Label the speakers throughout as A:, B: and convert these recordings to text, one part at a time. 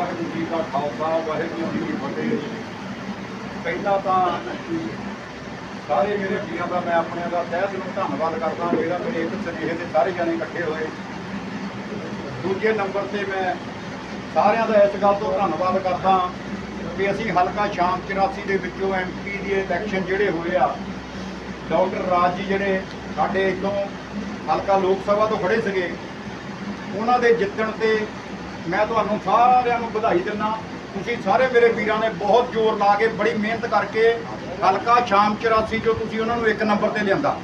A: ਵਾਹਿਗੁਰੂ ਜੀ ਦਾ ਖਾਲਸਾ, ਵਾਹਿਗੁਰੂ ਜੀ ਕੀ ਫਤਿਹ। ਪਹਿਲਾਂ ਤਾਂ ਸਾਰੇ ਮੇਰੇ ਵੀਰਾਂ ਦਾ, ਮੈਂ ਆਪਣੇ ਦਾ ਤਹਿ ਦਿਲੋਂ ਧੰਨਵਾਦ ਕਰਦਾ। ਜਿਹੜਾ ਮੇਰੇ ਇੱਕ ਸੁਨੇਹੇ ਦੇ ਸਾਰੇ ਜਣੇ ਇਕੱਠੇ ਹੋਏ। ਦੂਜੇ ਨੰਬਰ ਤੇ ਮੈਂ ਸਾਰਿਆਂ ਦਾ ਇਸ ਗੱਲ ਤੋਂ ਧੰਨਵਾਦ ਕਰਦਾ ਕਿ ਅਸੀਂ ਹਲਕਾ ਸ਼ਾਮ 84 ਦੇ ਵਿੱਚੋਂ ਐਮਪੀ ਦੇ ਇਲੈਕਸ਼ਨ ਜਿਹੜੇ ਹੋਏ ਆ, ਡਾਕਟਰ ਰਾਜ ਜੀ ਜਿਹੜੇ ਸਾਡੇ ਇੱਥੋਂ ਹਲਕਾ ਲੋਕ ਸਭਾ ਤੋਂ ਖੜੇ ਸੀਗੇ, ਉਹਨਾਂ ਦੇ ਜਿੱਤਣ ਤੇ ਮੈਂ ਤੁਹਾਨੂੰ ਸਾਰਿਆਂ ਨੂੰ ਵਧਾਈ ਦਿੰਦਾ ਤੁਸੀਂ ਸਾਰੇ ਮੇਰੇ ਵੀਰਾਂ ਨੇ ਬਹੁਤ ਜ਼ੋਰ ਲਾ ਕੇ, ਬੜੀ ਮਿਹਨਤ ਕਰਕੇ ਹਲਕਾ ਸ਼ਾਮ 84 ਜੋ ਤੁਸੀਂ ਉਹਨਾਂ ਨੂੰ ਇੱਕ ਨੰਬਰ ਤੇ ਲਿਆਂਦਾ।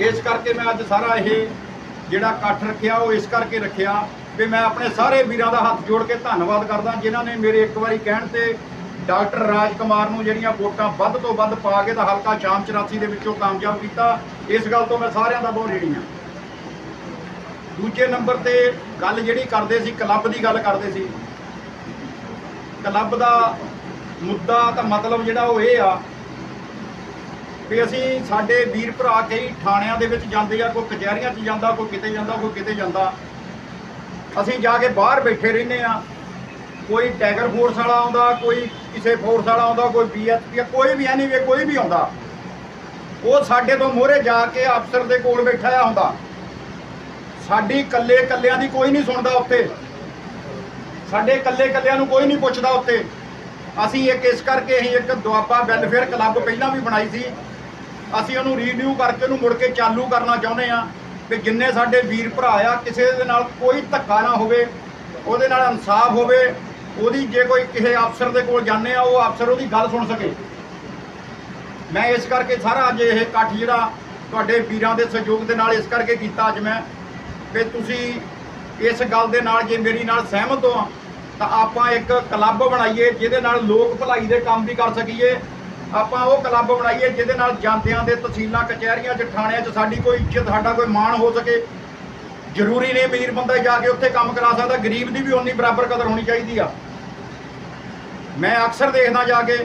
A: ਇਸ ਕਰਕੇ ਮੈਂ ਅੱਜ ਸਾਰਾ ਇਹ ਜਿਹੜਾ ਇਕੱਠ ਰੱਖਿਆ, ਉਹ ਇਸ ਕਰਕੇ ਰੱਖਿਆ ਵੀ ਮੈਂ ਆਪਣੇ ਸਾਰੇ ਵੀਰਾਂ ਦਾ ਹੱਥ ਜੋੜ ਕੇ ਧੰਨਵਾਦ ਕਰਦਾ, ਜਿਨ੍ਹਾਂ ਨੇ ਮੇਰੇ ਇੱਕ ਵਾਰੀ ਕਹਿਣ ਤੇ ਡਾਕਟਰ ਰਾਜ ਕੁਮਾਰ ਨੂੰ ਜਿਹੜੀਆਂ ਵੋਟਾਂ ਵੱਧ ਤੋਂ ਵੱਧ ਪਾ ਕੇ ਤਾਂ ਹਲਕਾ ਸ਼ਾਮ 84 ਦੇ ਵਿੱਚੋਂ ਕਾਮਯਾਬ ਕੀਤਾ। ਇਸ ਗੱਲ ਤੋਂ ਮੈਂ ਸਾਰਿਆਂ ਦਾ ਬਹੁਤ ਰੇੜੀ ਹਾਂ। ਦੂਜੇ ਨੰਬਰ ਤੇ ਗੱਲ ਜਿਹੜੀ ਕਰਦੇ ਸੀ, ਕਲੱਬ ਦੀ ਗੱਲ ਕਰਦੇ ਸੀ। ਕਲੱਬ ਦਾ ਮੁੱਦਾ ਤਾਂ ਮਤਲਬ ਜਿਹੜਾ ਉਹ ਇਹ ਆ ਵੀ ਅਸੀਂ ਸਾਡੇ ਵੀਰ ਭਰਾ ਕਈ ਥਾਣਿਆਂ ਦੇ ਵਿੱਚ ਜਾਂਦੇ ਆ, ਕੋਈ ਕਚਹਿਰੀਆਂ 'ਚ ਜਾਂਦਾ, ਕੋਈ ਕਿਤੇ ਜਾਂਦਾ, ਕੋਈ ਕਿਤੇ ਜਾਂਦਾ। ਅਸੀਂ ਜਾ ਕੇ ਬਾਹਰ ਬੈਠੇ ਰਹਿੰਦੇ ਆ। ਕੋਈ ਟੈਗਰ ਫੋਰਸ ਵਾਲਾ ਆਉਂਦਾ, ਕੋਈ ਕਿਸੇ ਫੋਰਸ ਵਾਲਾ ਆਉਂਦਾ, ਕੋਈ ਬੀਐਸਪੀ ਕੋਈ ਵੀ ਐਨੀ ਵੇ ਕੋਈ ਵੀ ਆਉਂਦਾ। ਉਹ ਸਾਡੇ ਤੋਂ ਮੋਹਰੇ ਜਾ ਕੇ ਅਫਸਰ ਦੇ ਕੋਲ ਬੈਠਾ ਆ ਹੁੰਦਾ। ਸਾਡੀ ਕੱਲੇ ਕੱਲਿਆਂ ਦੀ ਕੋਈ ਨਹੀਂ ਸੁਣਦਾ ਉੱਥੇ। ਸਾਡੇ ਕੱਲੇ ਕੱਲਿਆਂ ਨੂੰ ਕੋਈ ਨਹੀਂ ਪੁੱਛਦਾ ਉੱਥੇ। ਅਸੀਂ ਇੱਕ ਇਸ ਕਰਕੇ ਅਸੀਂ ਇੱਕ ਦੁਆਬਾ ਵੈਲਫੇਅਰ ਕਲੱਬ ਪਹਿਲਾਂ ਵੀ ਬਣਾਈ ਸੀ। ਅਸੀਂ ਉਹਨੂੰ ਰੀਨਿਊ ਕਰਕੇ ਉਹਨੂੰ ਮੁੜ ਕੇ ਚਾਲੂ ਕਰਨਾ ਚਾਹੁੰਦੇ ਆ ਕਿ ਜਿੰਨੇ ਸਾਡੇ ਵੀਰ ਭਰਾ ਆ, ਕਿਸੇ ਦੇ ਨਾਲ ਕੋਈ ਧੱਕਾ ਨਾ ਹੋਵੇ, ਉਹਦੇ ਨਾਲ ਇਨਸਾਫ ਹੋਵੇ, ਉਹਦੀ ਜੇ ਕੋਈ ਕਿਸੇ ਅਫਸਰ ਦੇ ਕੋਲ ਜਾਂਦੇ ਆ, ਉਹ ਅਫਸਰ ਉਹਦੀ ਗੱਲ ਸੁਣ ਸਕੇ। ਮੈਂ ਇਸ ਕਰਕੇ ਸਾਰਾ ਅੱਜ ਇਹ ਇਕੱਠ ਜਿਹੜਾ ਤੁਹਾਡੇ ਵੀਰਾਂ ਦੇ ਸਹਿਯੋਗ ਦੇ ਨਾਲ ਇਸ ਕਰਕੇ ਕੀਤਾ ਅੱਜ ਮੈਂ। ਕਿ ਤੁਸੀਂ ਇਸ ਗੱਲ ਦੇ ਨਾਲ ਜੇ ਮੇਰੀ ਨਾਲ ਸਹਿਮਤ ਹੋ, ਤਾਂ ਆਪਾਂ ਇੱਕ ਕਲੱਬ ਬਣਾਈਏ ਜਿਹਦੇ ਨਾਲ ਲੋਕ ਭਲਾਈ ਦੇ ਕੰਮ ਵੀ ਕਰ ਸਕੀਏ। ਆਪਾਂ ਉਹ ਕਲੱਬ ਬਣਾਈਏ ਜਿਹਦੇ ਨਾਲ ਜਾਂਦਿਆਂ ਦੇ ਤਹਿਸੀਲਾਂ, ਕਚਹਿਰੀਆਂ 'ਚ, ਥਾਣਿਆਂ 'ਚ ਸਾਡੀ ਕੋਈ ਇੱਜ਼ਤ ਸਾਡਾ ਕੋਈ ਮਾਣ ਹੋ ਸਕੇ। ਜ਼ਰੂਰੀ ਨਹੀਂ ਅਮੀਰ ਬੰਦਾ ਜਾ ਕੇ ਉੱਥੇ ਕੰਮ ਕਰਾ ਸਕਦਾ, ਗਰੀਬ ਦੀ ਵੀ ਉਨੀ ਬਰਾਬਰ ਕਦਰ ਹੋਣੀ ਚਾਹੀਦੀ ਆ। ਮੈਂ ਅਕਸਰ ਦੇਖਦਾ ਜਾ ਕੇ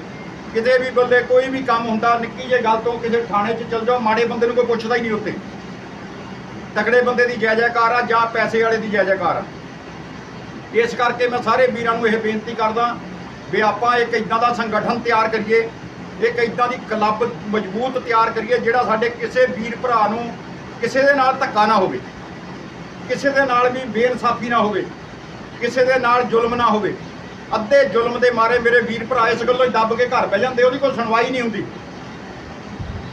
A: ਕਿਤੇ ਵੀ ਬੰਦੇ ਕੋਈ ਵੀ ਕੰਮ ਹੁੰਦਾ, ਨਿੱਕੀ ਜਿਹੀ ਗੱਲ ਤੋਂ ਕਿਸੇ ਥਾਣੇ 'ਚ ਚਲ ਜਾਓ, ਮਾੜੇ ਬੰਦੇ ਨੂੰ ਕੋਈ ਪੁੱਛਦਾ ਹੀ ਨਹੀਂ ਉੱਥੇ। ਤਕੜੇ ਬੰਦੇ ਦੀ ਜੈ ਜੈਕਾਰ ਆ ਜਾਂ ਪੈਸੇ ਵਾਲੇ ਦੀ ਜੈ ਜੈਕਾਰ ਆ। ਇਸ ਕਰਕੇ ਮੈਂ ਸਾਰੇ ਵੀਰਾਂ ਨੂੰ ਇਹ ਬੇਨਤੀ ਕਰਦਾ ਵੀ ਆਪਾਂ ਇੱਕ ਇਦਾਂ ਦਾ ਸੰਗਠਨ ਤਿਆਰ ਕਰੀਏ, ਇੱਕ ਇਦਾਂ ਦੀ ਕਲੱਬ ਮਜ਼ਬੂਤ ਤਿਆਰ ਕਰੀਏ ਜਿਹੜਾ ਸਾਡੇ ਕਿਸੇ ਵੀਰ ਭਰਾ ਨੂੰ ਕਿਸੇ ਦੇ ਨਾਲ ਧੱਕਾ ਨਾ ਹੋਵੇ, ਕਿਸੇ ਦੇ ਨਾਲ ਵੀ ਬੇਇਨਸਾਫੀ ਨਾ ਹੋਵੇ, ਕਿਸੇ ਦੇ ਨਾਲ ਜ਼ੁਲਮ ਨਾ ਹੋਵੇ। ਅੱਧੇ ਜ਼ੁਲਮ ਦੇ ਮਾਰੇ ਮੇਰੇ ਵੀਰ ਭਰਾ ਇਸ ਗੱਲੋਂ ਹੀ ਦੱਬ ਕੇ ਘਰ ਬਹਿ ਜਾਂਦੇ, ਉਹਦੀ ਕੋਈ ਸੁਣਵਾਈ ਨਹੀਂ ਹੁੰਦੀ।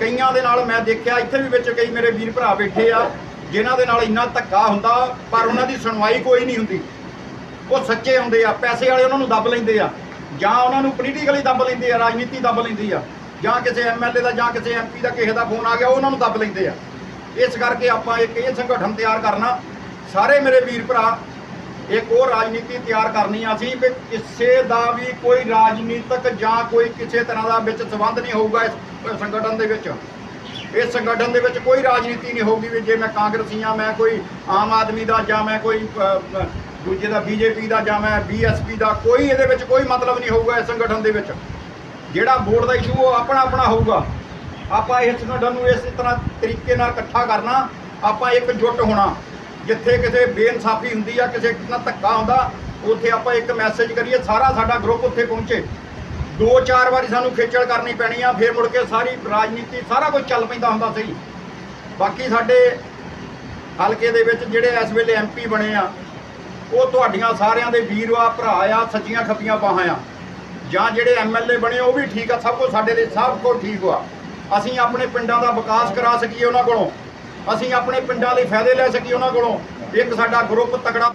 A: ਕਈਆਂ ਦੇ ਨਾਲ ਮੈਂ ਦੇਖਿਆ, ਇੱਥੇ ਵੀ ਵਿੱਚ ਕਈ ਮੇਰੇ ਵੀਰ ਭਰਾ ਬੈਠੇ ਆ। ਜਿਨ੍ਹਾਂ ਦੇ ਨਾਲ ਇੰਨਾ ਧੱਕਾ ਹੁੰਦਾ, ਪਰ ਉਹਨਾਂ ਦੀ ਸੁਣਵਾਈ ਕੋਈ ਨਹੀਂ ਹੁੰਦੀ। ਉਹ ਸੱਚੇ ਹੁੰਦੇ ਆ, ਪੈਸੇ ਵਾਲੇ ਉਹਨਾਂ ਨੂੰ ਦੱਬ ਲੈਂਦੇ ਆ। ਜਾਂ ਉਹਨਾਂ ਨੂੰ ਪੋਲੀਟੀਕਲੀ ਦੱਬ ਲੈਂਦੇ ਆ, ਰਾਜਨੀਤੀ ਦੱਬ ਲੈਂਦੀ ਆ। ਜਾਂ ਕਿਸੇ ਐਮਐਲਏ ਦਾ, ਜਾਂ ਕਿਸੇ ਐਮਪੀ ਦਾ, ਕਿਸੇ ਦਾ ਫੋਨ ਆ ਗਿਆ ਉਹਨਾਂ ਨੂੰ ਦੱਬ ਲੈਂਦੇ ਆ। ਇਸ ਕਰਕੇ ਆਪਾਂ ਇੱਕ ਇਹ ਸੰਗਠਨ ਤਿਆਰ ਕਰਨਾ। ਸਾਰੇ ਮੇਰੇ ਵੀਰ ਭਰਾ, ਇੱਕ ਉਹ ਰਾਜਨੀਤੀ ਤਿਆਰ ਕਰਨੀ ਆ ਅਸੀਂ ਕਿ ਕਿਸੇ ਦਾ ਵੀ ਕੋਈ ਰਾਜਨੀਤਿਕ ਜਾਂ ਕੋਈ ਕਿਸੇ ਤਰ੍ਹਾਂ ਦਾ ਵਿੱਚ ਸੰਬੰਧ ਨਹੀਂ ਹੋਊਗਾ ਇਸ ਸੰਗਠਨ ਦੇ ਵਿੱਚ। ਇਸ ਸੰਗਠਨ ਦੇ ਵਿੱਚ ਕੋਈ ਰਾਜਨੀਤੀ ਨਹੀਂ ਹੋਊਗੀ ਵੀ ਜੇ ਮੈਂ ਕਾਂਗਰਸੀ ਆ ਮੈਂ ਕੋਈ ਆਮ ਆਦਮੀ ਦਾ ਜਾਂ ਮੈਂ ਕੋਈ ਅ, ਅ, ਦੂਜੇ ਦਾ ਬੀਜੇਪੀ ਦਾ ਜਾਂ ਮੈਂ ਬੀਐਸਪੀ ਦਾ ਕੋਈ ਇਹਦੇ ਵਿੱਚ ਕੋਈ ਮਤਲਬ ਨਹੀਂ ਹੋਊਗਾ ਇਸ ਸੰਗਠਨ ਦੇ ਵਿੱਚ। ਜਿਹੜਾ ਵੋਟ ਦਾ ਇਸ਼ੂ ਉਹ ਆਪਣਾ ਆਪਣਾ ਹੋਊਗਾ। ਆਪਾਂ ਇਸ ਸੰਗਠਨ ਨੂੰ ਇਸ ਤਰ੍ਹਾਂ ਤਰੀਕੇ ਨਾਲ ਇਕੱਠਾ ਕਰਨਾ ਆਪਾਂ ਇੱਕ ਜੁੱਟ ਹੋਣਾ। ਜਿੱਥੇ ਕਿਸੇ ਬੇਇਨਸਾਫੀ ਹੁੰਦੀ ਆ ਕਿਸੇ ਨਾਲ ਧੱਕਾ ਹੁੰਦਾ ਉੱਥੇ ਆਪਾਂ ਇੱਕ ਮੈਸੇਜ ਕਰੀਏ ਸਾਰਾ ਸਾਡਾ ਗਰੁੱਪ ਉੱਥੇ ਪਹੁੰਚੇ। ਦੋ ਚਾਰ ਵਾਰੀ ਸਾਨੂੰ ਖੇਚਲ ਕਰਨੀ ਪੈਣੀ ਆ, ਫਿਰ ਮੁੜ ਕੇ ਸਾਰੀ ਰਾਜਨੀਤੀ, ਸਾਰਾ ਕੁਝ ਚੱਲ ਪੈਂਦਾ ਹੁੰਦਾ ਸੀ। ਬਾਕੀ ਸਾਡੇ ਹਲਕੇ ਦੇ ਵਿੱਚ ਜਿਹੜੇ ਇਸ ਵੇਲੇ ਐਮਪੀ ਬਣੇ ਆ, ਉਹ ਤੁਹਾਡੀਆਂ ਸਾਰਿਆਂ ਦੇ ਵੀਰ ਆ, ਭਰਾ ਆ, ਸੱਜੀਆਂ ਖੱਬੀਆਂ ਬਾਹਾਂ ਆ। ਜਾਂ ਜਿਹੜੇ ਐਮਐਲਏ ਬਣੇ, ਉਹ ਵੀ ਠੀਕ ਆ, ਸਭ ਕੁਝ ਸਾਡੇ ਲਈ, ਸਭ ਕੁਝ ਠੀਕ ਆ ਅਸੀਂ ਆਪਣੇ ਪਿੰਡਾਂ ਦਾ ਵਿਕਾਸ ਕਰਾ ਸਕੀਏ ਉਹਨਾਂ ਕੋਲੋਂ। ਅਸੀਂ ਆਪਣੇ ਪਿੰਡਾਂ ਲਈ ਫਾਇਦੇ ਲੈ ਸਕੀਏ ਉਹਨਾਂ ਕੋਲੋਂ। ਇੱਕ ਸਾਡਾ ਗਰੁੱਪ ਤਕੜਾ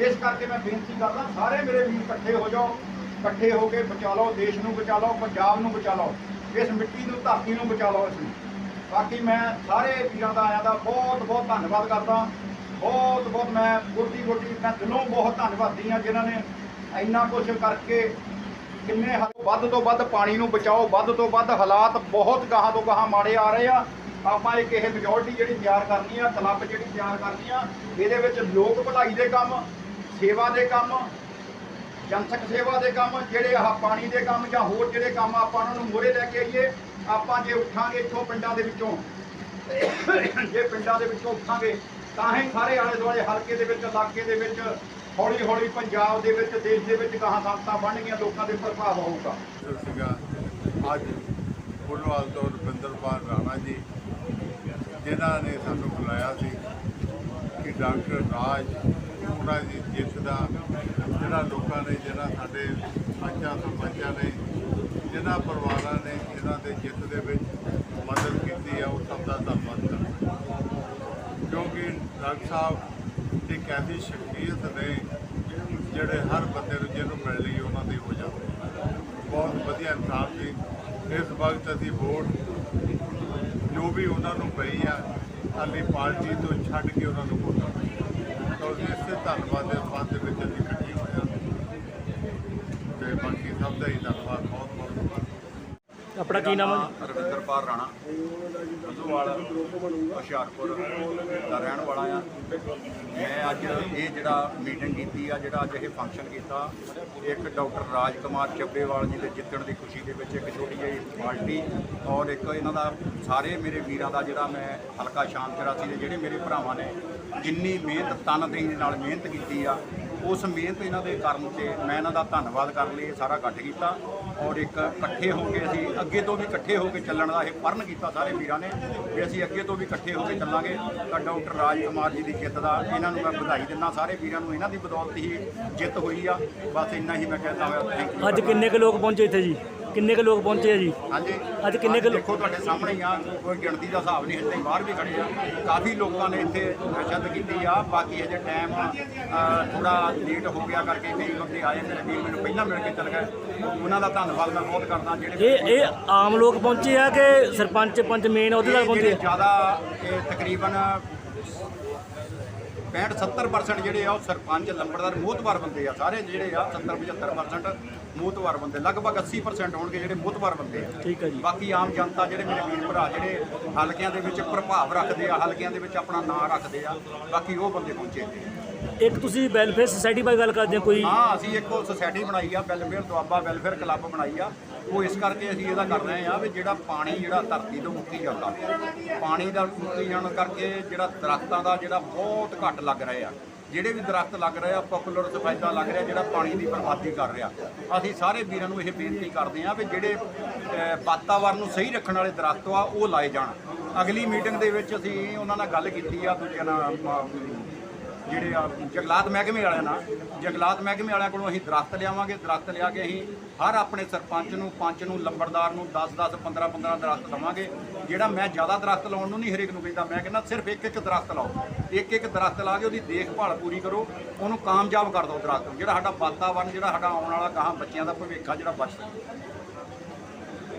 A: ਇਸ ਕਰਕੇ ਮੈਂ ਬੇਨਤੀ ਕਰਦਾ, ਸਾਰੇ ਮੇਰੇ ਵੀਰ ਇਕੱਠੇ ਹੋ ਜਾਓ। ਇਕੱਠੇ ਹੋ ਕੇ ਬਚਾ ਲਓ, ਦੇਸ਼ ਨੂੰ ਬਚਾ ਲਓ, ਪੰਜਾਬ ਨੂੰ ਬਚਾ ਲਓ, ਇਸ ਮਿੱਟੀ ਨੂੰ, ਧਰਤੀ ਨੂੰ ਬਚਾ ਲਓ ਅਸੀਂ ਬਾਕੀ ਮੈਂ ਸਾਰੇ ਵੀਰਾਂ ਦਾ, ਆਇਆਂ ਦਾ ਬਹੁਤ ਬਹੁਤ ਧੰਨਵਾਦ ਕਰਦਾ। ਬਹੁਤ ਬਹੁਤ ਮੈਂ ਗੁਰਦੀ ਗੁਰਦੀ ਮੈਂ ਦਿਲੋਂ ਬਹੁਤ ਧੰਨਵਾਦੀ ਹਾਂ ਜਿਨ੍ਹਾਂ ਨੇ ਇੰਨਾ ਕੁਝ ਕਰਕੇ ਕਿੰਨੇ ਹੱਦ- ਵੱਧ ਤੋਂ ਵੱਧ ਪਾਣੀ ਨੂੰ ਬਚਾਓ, ਵੱਧ ਤੋਂ ਵੱਧ ਹਾਲਾਤ ਬਹੁਤ ਗਾਹਾਂ ਤੋਂ ਗਾਹਾਂ ਮਾੜੇ ਆ ਰਹੇ ਆ। ਆਪਾਂ ਇੱਕ ਇਹ ਮੈਜੋਰਟੀ ਜਿਹੜੀ ਤਿਆਰ ਕਰਨੀ ਆ ਕਲੱਬ ਜਿਹੜੀ ਤਿਆਰ ਕਰਨੀ ਆ, ਇਹਦੇ ਵਿੱਚ ਲੋਕ ਭਲਾਈ ਦੇ ਕੰਮ, ਸੇਵਾ ਦੇ ਕੰਮ ਜਨਤਕ ਸੇਵਾ ਦੇ ਕੰਮ, ਜਿਹੜੇ ਆਹ ਪਾਣੀ ਦੇ ਕੰਮ ਜਾਂ ਹੋਰ ਜਿਹੜੇ ਕੰਮ ਆਪਾਂ ਉਹਨਾਂ ਨੂੰ ਮੋਰੇ ਲੈ ਕੇ ਆਈਏ, ਆਪਾਂ ਜੇ ਉੱਠਾਂਗੇ ਇੱਥੋਂ ਪਿੰਡਾਂ ਦੇ ਵਿੱਚੋਂ, ਜੇ ਪਿੰਡਾਂ ਦੇ ਵਿੱਚੋਂ ਉੱਠਾਂਗੇ, ਤਾਂ ਹੀ ਸਾਰੇ ਆਲੇ ਦੁਆਲੇ ਹਲਕੇ ਦੇ ਵਿੱਚ, ਇਲਾਕੇ ਦੇ ਵਿੱਚ ਹੌਲੀ ਹੌਲੀ ਪੰਜਾਬ ਦੇ ਵਿੱਚ, ਦੇਸ਼ ਦੇ ਵਿੱਚ ਗਾਹਾਂ ਸੰਸਥਾ ਬਣਨਗੀਆਂ, ਲੋਕਾਂ ਦੇ ਪ੍ਰਭਾਵ ਹੋਊਗਾ।
B: ਜੋ ਸੀਗਾ ਅੱਜ ਫੁੱਲਵਾਲ ਤੋਂ ਰਵਿੰਦਰਪਾਲ ਰਾਣਾ ਜੀ, ਜਿਨ੍ਹਾਂ ਨੇ ਸਾਨੂੰ ਬੁਲਾਇਆ ਸੀ ਕਿ ਡਾਕਟਰ ਰਾਜ ਉਹਨਾਂ ਦੀ ਜਿੱਤ ਦਾ ਜਿਹੜਾ ਲੋਕਾਂ ਨੇ, ਜਿਹੜਾ ਸਾਡੇ ਪੰਚਾਂ ਸਰਪੰਚਾਂ ਨੇ, ਜਿਨ੍ਹਾਂ ਪਰਿਵਾਰਾਂ ਨੇ ਇਹਨਾਂ ਦੇ ਜਿੱਤ ਦੇ ਵਿੱਚ ਮਦਦ ਕੀਤੀ ਆ ਉਹ ਸਭ ਦਾ ਧੰਨਵਾਦ ਕਰਦਾ। ਕਿਉਂਕਿ ਡਾਕਟਰ ਸਾਹਿਬ ਇੱਕ ਐਸੀ ਸ਼ਖਸੀਅਤ ਨੇ ਜਿਹੜੇ ਹਰ ਬੰਦੇ ਨੂੰ ਜਿਹਨੂੰ ਮਿਲ ਲਈ, ਉਹਨਾਂ ਦੀ ਹੋ ਜਾਂਦੀ ਬਹੁਤ ਵਧੀਆ ਇਨਸਾਨ ਸੀ। ਇਸ ਵਕਤ ਅਸੀਂ ਵੋਟ ਜੋ ਵੀ ਉਹਨਾਂ ਨੂੰ ਪਈ ਆ ਹਾਲੀ ਪਾਰਟੀ ਤੋਂ ਛੱਡ ਕੇ ਉਹਨਾਂ ਨੂੰ ਵੋਟਾਂ ਪਈਆਂ ਤਾਂ ਇਸੇ ਧੰਨਵਾਦ ਦੇ ਬਾਅਦ ਦੇ ਵਿੱਚ ਅਸੀਂ ਇਕੱਠੇ ਹੋਏ ਹਾਂ। ਤੇ ਬਾਕੀ ਸਭ ਦਾ ਹੀ ਧੰਨਵਾਦ। ਬਹੁਤ ਬਹੁਤ
C: ਆਪਣਾ ਕੀ ਨਾਮ ਹੈ
A: ਰਵਿੰਦਰਪਾਲ ਰਾਣਾ। ਬੁੱਧਵਾਲ ਹੁਸ਼ਿਆਰਪੁਰ ਦਾ ਰਹਿਣ ਵਾਲਾ ਆ ਮੈਂ ਅੱਜ ਇਹ ਜਿਹੜਾ ਮੀਟਿੰਗ ਕੀਤੀ ਆ, ਜਿਹੜਾ ਅੱਜ ਇਹ ਫੰਕਸ਼ਨ ਕੀਤਾ, ਇੱਕ ਡਾਕਟਰ ਰਾਜ ਕੁਮਾਰ ਚੱਬੇਵਾਲ ਜੀ ਦੇ ਜਿੱਤਣ ਦੀ ਖੁਸ਼ੀ ਦੇ ਵਿੱਚ ਇੱਕ ਛੋਟੀ ਜਿਹੀ ਪਾਰਟੀ ਔਰ ਇੱਕ ਇਹਨਾਂ ਦਾ ਸਾਰੇ ਮੇਰੇ ਵੀਰਾਂ ਦਾ ਜਿਹੜਾ ਮੈਂ ਹਲਕਾ ਸ਼ਾਮ ਚਰਾਸੀ ਦੇ ਜਿਹੜੇ ਮੇਰੇ ਭਰਾਵਾਂ ਨੇ, ਜਿੰਨੀ ਮਿਹਨਤ ਤਨਦੇਹੀ ਨਾਲ ਮਿਹਨਤ ਕੀਤੀ ਆ ਉਸ ਮਿਹਨਤ ਇਹਨਾਂ ਦੇ ਕਰਨ ਤੇ ਮੈਂ ਇਹਨਾਂ ਦਾ ਧੰਨਵਾਦ ਕਰਨ ਲਈ ਇਹ ਸਾਰਾ ਇਕੱਠ ਕੀਤਾ ਔਰ ਇੱਕ ਇਕੱਠੇ ਹੋ ਕੇ ਅਸੀਂ ਅੱਗੇ ਤੋਂ ਵੀ ਇਕੱਠੇ ਹੋ ਕੇ ਚੱਲਣ ਦਾ ਇਹ ਪਰਨ ਕੀਤਾ ਸਾਰੇ ਵੀਰਾਂ ਨੇ ਵੀ ਅਸੀਂ ਅੱਗੇ ਤੋਂ ਵੀ ਇਕੱਠੇ ਹੋ ਕੇ ਚੱਲਾਂਗੇ। ਤਾਂ ਡਾਕਟਰ ਰਾਜ ਕੁਮਾਰ ਜੀ ਦੀ ਜਿੱਤ ਦਾ ਇਹਨਾਂ ਨੂੰ ਮੈਂ ਵਧਾਈ ਦਿੰਦਾ ਸਾਰੇ ਵੀਰਾਂ ਨੂੰ ਇਹਨਾਂ ਦੀ ਬਦੌਲਤ ਹੀ ਜਿੱਤ ਹੋਈ ਆ। ਬਸ ਇੰਨਾ ਹੀ ਮੈਂ ਕਹਿੰਦਾ ਹੋਇਆ ਥੈਂਕ ਯੂ
C: ਅੱਜ ਕਿੰਨੇ ਕੁ ਲੋਕ ਪਹੁੰਚੇ ਇੱਥੇ ਜੀ? ਕਿੰਨੇ ਕੁ ਲੋਕ ਪਹੁੰਚੇ ਆ ਜੀ?
A: ਹਾਂਜੀ।
C: ਅੱਜ ਕਿੰਨੇ ਕੁ
A: ਦੇਖੋ ਤੁਹਾਡੇ ਸਾਹਮਣੇ ਹੀ ਆ ਕੋਈ ਗਿਣਤੀ ਦਾ ਹਿਸਾਬ ਨਹੀਂ ਹਜੇ ਬਾਹਰ ਵੀ ਖੜੇ ਆ। ਕਾਫੀ ਲੋਕਾਂ ਨੇ ਇੱਥੇ ਨਸ਼ਦ ਕੀਤੀ ਆ ਬਾਕੀ ਅਜੇ ਟਾਈਮ ਥੋੜਾ ਲੇਟ ਹੋ ਗਿਆ ਕਰਕੇ ਕਈ ਬੰਦੇ ਆਏ ਮੇਰੇ ਵੀਰ ਮੈਨੂੰ ਪਹਿਲਾਂ ਮਿਲ ਕੇ ਚਲ ਗਏ। ਉਹਨਾਂ ਦਾ ਧੰਨਵਾਦ ਮੈਂ ਬਹੁਤ ਕਰਦਾ ਜਿਹੜੇ
C: ਇਹ ਇਹ ਆਮ ਲੋਕ ਪਹੁੰਚੇ ਆ ਕਿ ਸਰਪੰਚ ਪੰਚ ਮੇਨ ਉਹਦੇ ਨਾਲ ਪਹੁੰਚੇ?
A: ਜ਼ਿਆਦਾ ਇਹ ਤਕਰੀਬਨ 65 70% ਜਿਹੜੇ ਆ ਉਹ ਸਰਪੰਚ ਲੰਬੜਦਾਰ ਮੋਹਤਵਾਰ ਬੰਦੇ ਆ। ਸਾਰੇ ਜਿਹੜੇ ਆ 70 75% ਮੋਹਤਵਾਰ ਬੰਦੇ। ਲਗਭਗ 80% ਹੋਣਗੇ ਜਿਹੜੇ ਮੋਹਤਵਾਰ ਬੰਦੇ ਆ।
C: ਠੀਕ ਹੈ ਜੀ।
A: ਬਾਕੀ ਆਮ ਜਨਤਾ ਜਿਹੜੇ ਮੇਰੇ ਵੀਰ ਭਰਾ ਜਿਹੜੇ ਹਲਕਿਆਂ ਦੇ ਵਿੱਚ ਪ੍ਰਭਾਵ ਰੱਖਦੇ ਆ ਹਲਕਿਆਂ ਦੇ ਵਿੱਚ ਆਪਣਾ ਨਾਂ ਰੱਖਦੇ ਆ ਬਾਕੀ ਉਹ ਬੰਦੇ ਪਹੁੰਚੇ ਨੇ।
C: ਇੱਕ ਤੁਸੀਂ ਵੈਲਫੇਅਰ ਸੁਸਾਇਟੀ ਬਾਰੇ ਗੱਲ ਕਰਦੇ ਹੋ, ਕੋਈ?
A: ਹਾਂ, ਅਸੀਂ ਇੱਕ ਉਹ ਸੁਸਾਇਟੀ ਬਣਾਈ ਆ ਵੈਲਫੇਅਰ ਦੁਆਬਾ ਵੈਲਫੇਅਰ ਕਲੱਬ ਬਣਾਈ ਆ। ਉਹ ਇਸ ਕਰਕੇ ਅਸੀਂ ਇਹਦਾ ਕਰ ਰਹੇ ਆ ਵੀ ਜਿਹੜਾ ਪਾਣੀ, ਜਿਹੜਾ ਧਰਤੀ ਤੋਂ ਮੁੱਕੀ ਜਾਂਦਾ, ਪਾਣੀ ਦਾ ਮੁੱਕੀ ਜਾਣ ਕਰਕੇ ਜਿਹੜਾ ਦਰਖਤਾਂ ਦਾ ਜਿਹੜਾ ਬਹੁਤ ਘੱਟ ਲੱਗ ਰਹੇ ਆ। ਜਿਹੜੇ ਵੀ ਦਰਖਤ ਲੱਗ ਰਹੇ ਆ ਪਪੂਲਰ ਸਫੈਦਾ ਲੱਗ ਰਿਹਾ, ਜਿਹੜਾ ਪਾਣੀ ਦੀ ਬਰਬਾਦੀ ਕਰ ਰਿਹਾ। ਅਸੀਂ ਸਾਰੇ ਵੀਰਾਂ ਨੂੰ ਇਹ ਬੇਨਤੀ ਕਰਦੇ ਆ ਵੀ ਜਿਹੜੇ ਵਾਤਾਵਰਨ ਨੂੰ ਸਹੀ ਰੱਖਣ ਵਾਲੇ ਦਰਖਤ ਆ, ਉਹ ਲਾਏ ਜਾਣ। ਅਗਲੀ ਮੀਟਿੰਗ ਦੇ ਵਿੱਚ ਅਸੀਂ ਉਹਨਾਂ ਨਾਲ ਗੱਲ ਕੀਤੀ ਆ, ਦੂਜਿਆਂ ਨਾਲ ਜਿਹੜੇ ਆ ਜੰਗਲਾਤ ਮਹਿਕਮੇ ਵਾਲਿਆਂ ਨਾਲ, ਜੰਗਲਾਤ ਮਹਿਕਮੇ ਵਾਲਿਆਂ ਕੋਲੋਂ ਅਸੀਂ ਦਰਖਤ ਲਿਆਵਾਂਗੇ, ਦਰਖਤ ਲਿਆ ਕੇ ਅਸੀਂ ਹਰ ਆਪਣੇ ਸਰਪੰਚ ਨੂੰ, ਪੰਚ ਨੂੰ, ਲੰਬੜਦਾਰ ਨੂੰ 10 10 15 15 ਦਰਖਤ ਦਵਾਂਗੇ। ਜਿਹੜਾ ਮੈਂ ਜ਼ਿਆਦਾ ਦਰਖਤ ਲਾਉਣ ਨੂੰ ਨਹੀਂ ਹਰੇਕ ਨੂੰ ਕਹਿੰਦਾ, ਮੈਂ ਕਹਿੰਦਾ ਸਿਰਫ ਇੱਕ ਇੱਕ ਦਰਖਤ ਲਾਓ। ਇੱਕ ਇੱਕ ਦਰਖਤ ਲਾ ਕੇ ਉਹਦੀ ਦੇਖਭਾਲ ਪੂਰੀ ਕਰੋ, ਉਹਨੂੰ ਕਾਮਯਾਬ ਕਰ ਦਿਓ ਦਰਖਤ ਜਿਹੜਾ ਸਾਡਾ ਵਾਤਾਵਰਨ, ਜਿਹੜਾ ਸਾਡਾ ਆਉਣ ਵਾਲਾ ਗਾਹਾਂ ਬੱਚਿਆਂ ਦਾ ਭਵਿੱਖ ਆ, ਜਿਹੜਾ ਬਚ ਸਕੇ।